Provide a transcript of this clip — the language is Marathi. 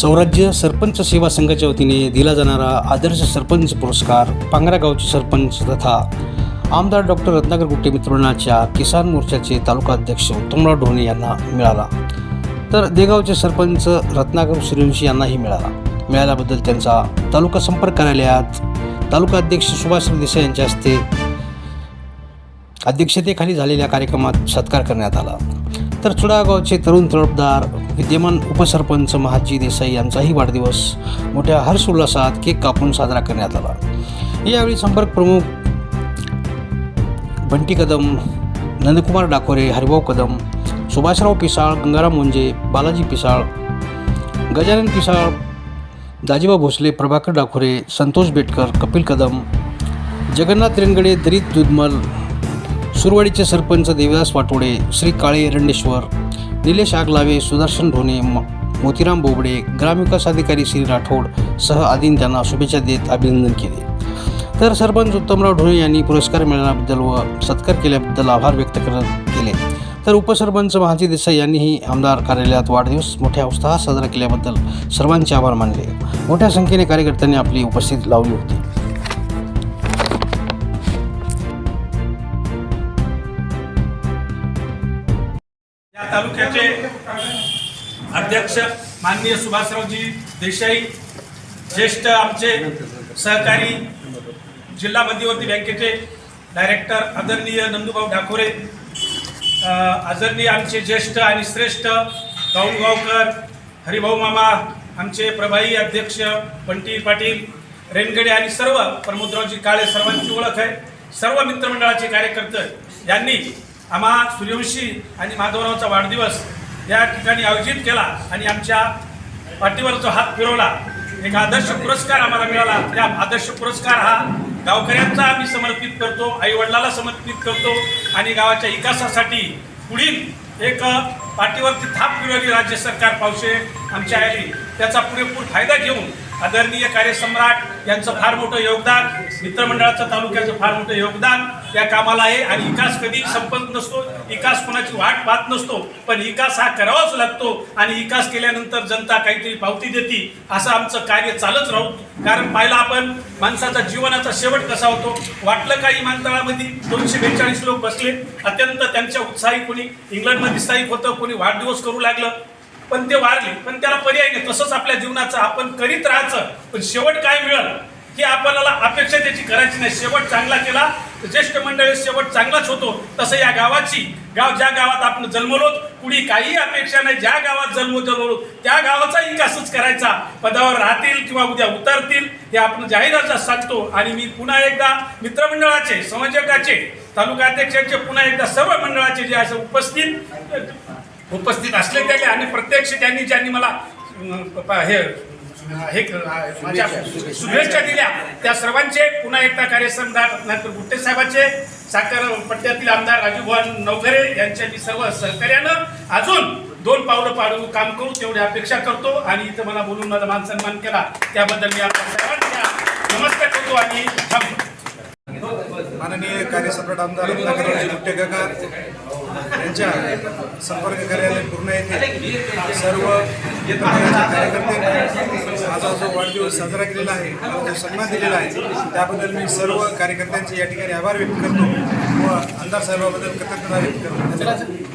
सौराज्य सरपंच सेवा संघाच्या वतीने दिला जाणारा आदर्श सरपंच पुरस्कार पांगरा गावचे सरपंच तथा आमदार डॉक्टर रत्नाकर गुट्टे मित्रणाच्या किसान मोर्चाचे तालुका अध्यक्ष उत्तमराव ढोणे यांना मिळाला. तर देगावचे सरपंच रत्नाकर सूर्यवंशी यांनाही मिळाला. मिळाल्याबद्दल त्यांचा तालुका संपर्क कार्यालयात तालुका अध्यक्ष सुभाष देसाई यांच्या हस्ते अध्यक्षतेखाली झालेल्या कार्यक्रमात सत्कार करण्यात आला. तर चुडागावचे तरुण तळपदार विद्यमान उपसरपंच महाजी देसाई यांचाही वाढदिवस मोठ्या हर्षोल्लासात केक कापून साजरा करण्यात आला. यावेळी संपर्क प्रमुख बंटी कदम नंदकुमार डाकोरे हरिभाऊ कदम सुभाषराव पिसाळ गंगाराम मुंजे बालाजी पिसाळ गजानन पिसाळ दाजीबा भोसले प्रभाकर डाकोरे संतोष बेटकर कपिल कदम जगन्नाथ रेनगडे दलित दुधमल सुरवाडीचे सरपंच देवदास वाटोडे श्री काळे रंडेश्वर निलेश आगलावे सुदर्शन ढोणे म- मोतीराम बोबडे ग्रामविकास अधिकारी श्री राठोड सह आदीन त्यांना शुभेच्छा देत अभिनंदन केले. तर सरपंच उत्तमराव ढोणे यांनी पुरस्कार मिळाल्याबद्दल व सत्कार केल्याबद्दल आभार व्यक्त करत केले. तर उपसरपंच महाजी देसाई यांनीही आमदार कार्यालयात वाढदिवस मोठ्या उत्साहात साजरा केल्याबद्दल सर्वांचे आभार मानले. मोठ्या संख्येने कार्यकर्त्यांनी आपली उपस्थिती लावली होती. या तालुक्याचे अध्यक्ष माननीय सुभाषरावजी देसाई ज्येष्ठ आमचे सहकारी जिल्हा मध्यवर्ती बँकेचे डायरेक्टर आदरणीय नंदूभाऊ ठाकोरे आदरणीय आमचे ज्येष्ठ आणि श्रेष्ठ गावकर हरिभाऊ मामा आमचे प्रभारी अध्यक्ष बंटी पाटील रेनगडे आणि सर्व प्रमोदरावजी काळे सर्वांची ओळख आहे. सर्व मित्रमंडळाचे कार्यकर्ते यांनी आम्हा सूर्यवंशी आणि माधवरावचा वाढदिवस या ठिकाणी आयोजित केला आणि आमच्या पाठीवर जो हात फिरवला. एक आदर्श पुरस्कार आम्हाला मिळाला. त्या आदर्श पुरस्कार हा गावकऱ्यांचा आम्ही समर्पित करतो आईवडिलाला समर्पित करतो आणि गावाच्या विकासासाठी पुढील एक पाठीवरती थाप फिरवली राज्य सरकार पावसे आमच्या आली त्याचा पुरेपूर फायदा घेऊन आदरणीय कार्यसम्राट यांचं फार मोठं योगदान मित्रमंडळाचं तालुक्याचं फार मोठं योगदान या कामाला आहे. आणि विकास कधी संपत नसतो विकास कोणाची वाट पाहत नसतो पण विकास हा करावाच लागतो आणि विकास केल्यानंतर जनता काहीतरी पावती देते असं आमचं कार्य चालच राहू. कारण पाहिलं आपण माणसाचा जीवनाचा शेवट कसा होतो? वाटलं काही विमानतळामध्ये दोनशे बेचाळीस लोक बसले? अत्यंत त्यांच्या उत्साही कोणी इंग्लंडमध्ये स्थायिक होतं कोणी वाढदिवस करू लागलं. पण ते वारले पण त्याला पर्याय नाही. तसंच आपल्या जीवनाचं आपण करीत राहायचं पण शेवट काय मिळेल? की आपल्याला अपेक्षा त्याची करायची नाही. शेवट चांगला केला तर ज्येष्ठ मंडळी शेवट चांगलाच होतो. तसं या गावाची गाव ज्या गावात आपण जन्मलो कुणी काही अपेक्षा नाही ज्या गावात जन्म जन्मलो त्या गावाचा विकासच करायचा. पदावर राहतील किंवा उद्या उतरतील हे आपण जाहीरात सांगतो. आणि मी पुन्हा एकदा मित्रमंडळाचे संयोजकाचे तालुका अध्यक्षाचे पुन्हा एकदा सर्व मंडळाचे जे असं उपस्थित उपस्थित असले त्याने आणि प्रत्यक्ष त्यांनी ज्यांनी मला हे हे माझ्या शुभेच्छा दिल्या त्या सर्वांचे पुन्हा एकदा कार्यसम्राट रत्नाकर गुट्टे साहेबांचे साखर पट्ट्यातील आमदार राजूभान नवघरे यांच्या मी सर्व सहकार्यानं अजून दोन पावलं पाडू काम करू तेवढी अपेक्षा करतो आणि इथं मला बोलून माझा मान सन्मान केला. त्याबद्दल मी आपल्या सर्वांच्या नमस्कार करतो आणि माननीय कार्यसम्राट आमदार गुट्टे काका यांच्या संपर्क कार्यालय पूर्ण येथे सर्व पक्षाचे कार्यकर्ते माझा जो वाढदिवस साजरा केलेला आहे मला जो सन्मान दिलेला आहे. त्याबद्दल मी सर्व कार्यकर्त्यांचे या ठिकाणी आभार व्यक्त करतो व आमदार साहेबाबद्दल कृतज्ञता व्यक्त करतो. धन्यवाद.